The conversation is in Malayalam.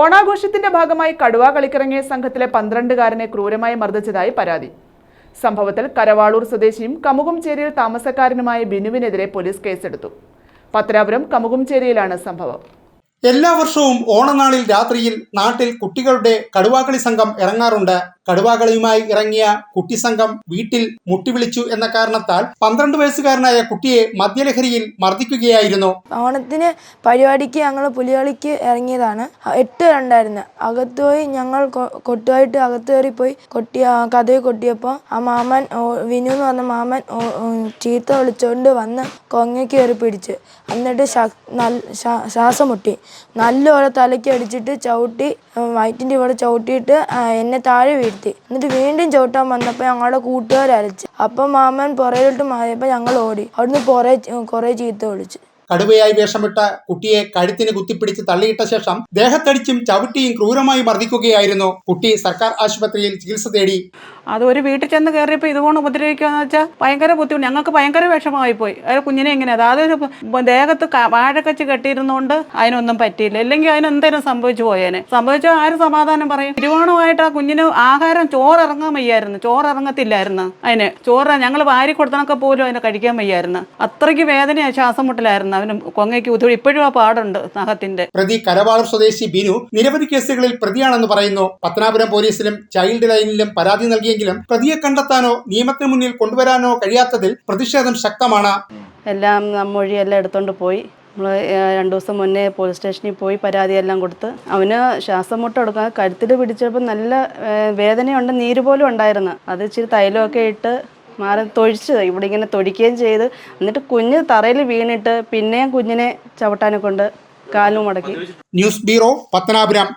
ഓണാഘോഷത്തിന്റെ ഭാഗമായി കടുവ കളിക്കിറങ്ങിയ സംഘത്തിലെ പന്ത്രണ്ടുകാരനെ ക്രൂരമായി മർദ്ദിച്ചതായി പരാതി. സംഭവത്തിൽ കരവാളൂർ സ്വദേശിയും കമുകുംചേരിയിൽ താമസക്കാരനുമായ ബിനുവിനെതിരെ പോലീസ് കേസെടുത്തു. പത്തനാപുരം കമുകുംചേരിയിലാണ് സംഭവം. എല്ലാ വർഷവും ഓണനാളിൽ രാത്രിയിൽ നാട്ടിൽ കുട്ടികളുടെ കടുവാകളി സംഘം ഇറങ്ങാറുണ്ട്. കടുവാകളിയുമായി ഇറങ്ങിയ കുട്ടി സംഘം വീട്ടിൽ മുട്ടിവിളിച്ചു എന്ന കാരണത്താൽ പന്ത്രണ്ട് വയസ്സുകാരനായ കുട്ടിയെ മദ്യലഹരിയിൽ മർദ്ദിക്കുകയായിരുന്നു. ഓണത്തിന് പരിപാടിക്ക് ഞങ്ങൾ പുലികളിക്ക് ഇറങ്ങിയതാണ്. എട്ട് രണ്ടായിരുന്നു. അകത്ത് പോയി ഞങ്ങൾ കൊട്ടുമായിട്ട് അകത്ത് കയറി പോയി കൊട്ടി കഥയെ കൊട്ടിയപ്പോ കൊട്ടിയപ്പോൾ ആ മാമൻ വിനു എന്ന് പറഞ്ഞ മാമൻ ചീത്ത വിളിച്ചുകൊണ്ട് വന്ന് കൊങ്ങയ്ക്ക് കയറി പിടിച്ച്. എന്നിട്ട് ശ്വാസം മുട്ടി. നല്ലപോലെ തലയ്ക്ക് അടിച്ചിട്ട് ചവിട്ടി വയറ്റിന്റെ ഇവിടെ ചവിട്ടിയിട്ട് എന്നെ താഴെ വീഴ്ത്തി എന്നിട്ട് വീണ്ടും ചവിട്ടാൻ വന്നപ്പോൾ ഞങ്ങളുടെ കൂട്ടുകാർ അരച്ച് അപ്പം മാമൻ പുറയിലോട്ട് മാറിയപ്പോൾ ഞങ്ങൾ ഓടി. അവിടുന്ന് പുറേ കുറേ ചീത്ത വിളിച്ച്. കടുവയായി വേഷമിട്ട കുട്ടിയെ കഴുത്തിന് കുത്തിപ്പിടിച്ച് തള്ളിയിട്ട ശേഷം ദേഹത്തടിച്ചും ചവിട്ടിയും ക്രൂരമായി മർദ്ദിക്കുകയായിരുന്നു. കുട്ടി സർക്കാർ ആശുപത്രിയിൽ ചികിത്സ തേടി. അത് ഒരു വീട്ടിൽ ചെന്ന് കയറിയപ്പോൾ ഇതുകൊണ്ട് ഉപദ്രവിക്കുകയെന്ന് വെച്ചാൽ ഭയങ്കര ബുദ്ധിമുട്ട്. ഞങ്ങൾക്ക് ഭയങ്കര വിഷമമായി പോയി. അത് കുഞ്ഞിനെ ഇങ്ങനെ ഒരു ദേഹത്ത് വാഴക്കച്ച് കെട്ടിയിരുന്നുകൊണ്ട് അതിനൊന്നും പറ്റിയില്ല. ഇല്ലെങ്കിൽ അതിനെന്തേലും സംഭവിച്ചു പോയേനെ. സംഭവിച്ചാൽ ആര് സമാധാനം പറയും? തിരുവോണമായിട്ട് ആ കുഞ്ഞിന് ആഹാരം ചോറ് ഇറങ്ങാൻ വയ്യായിരുന്നു. ചോറ് ഇറങ്ങത്തില്ലായിരുന്നു അതിന്. ചോറ് ഞങ്ങൾ വാരി കൊടുത്തണൊക്കെ പോലും അതിനെ കഴിക്കാൻ വയ്യായിരുന്നു. അത്രയ്ക്ക് വേദനയാണ് ശ്വാസം മുട്ടലായിരുന്നു അവന് കൊങ്ങയ്ക്ക് ഉതു ഇപ്പോഴും ആ പാടുണ്ട് നഖത്തിന്റെ പ്രതി കരവാളൂർ സ്വദേശി ബിനു നിരവധി കേസുകളിൽ പ്രതിയാണെന്ന് പറയുന്നു. പത്തനാപുരം പോലീസിലും ചൈൽഡ് ലൈനിലും പരാതി നൽകിയെങ്കിലും പ്രതിയെ കണ്ടെത്താനോ നിയമത്തിന് മുന്നിൽ കൊണ്ടുവരാനോ കഴിയാത്തതിൽ പ്രതിഷേധം ശക്തമാണ്. എല്ലാം മൊഴിയെല്ലാം എടുത്തോണ്ട് പോയി. നമ്മൾ രണ്ട് ദിവസം മുന്നേ പോലീസ് സ്റ്റേഷനിൽ പോയി പരാതിയെല്ലാം കൊടുത്ത് അവന് ശ്വാസം മുട്ട കൊടുക്കാൻ കഴുത്തിൽ പിടിച്ചപ്പോൾ നല്ല വേദനയുണ്ട് നീര് പോലും ഉണ്ടായിരുന്നു. അത് ഇച്ചിരി തൈലമൊക്കെ ഇട്ട് മാറി തൊഴിച്ച് ഇവിടെ ഇങ്ങനെ തൊടിക്കുകയും ചെയ്ത് എന്നിട്ട് കുഞ്ഞ് തറയിൽ വീണിട്ട് പിന്നെയും കുഞ്ഞിനെ ചവിട്ടാനെ കൊണ്ട് കാലും മടക്കി. News bureau Pathanapuram.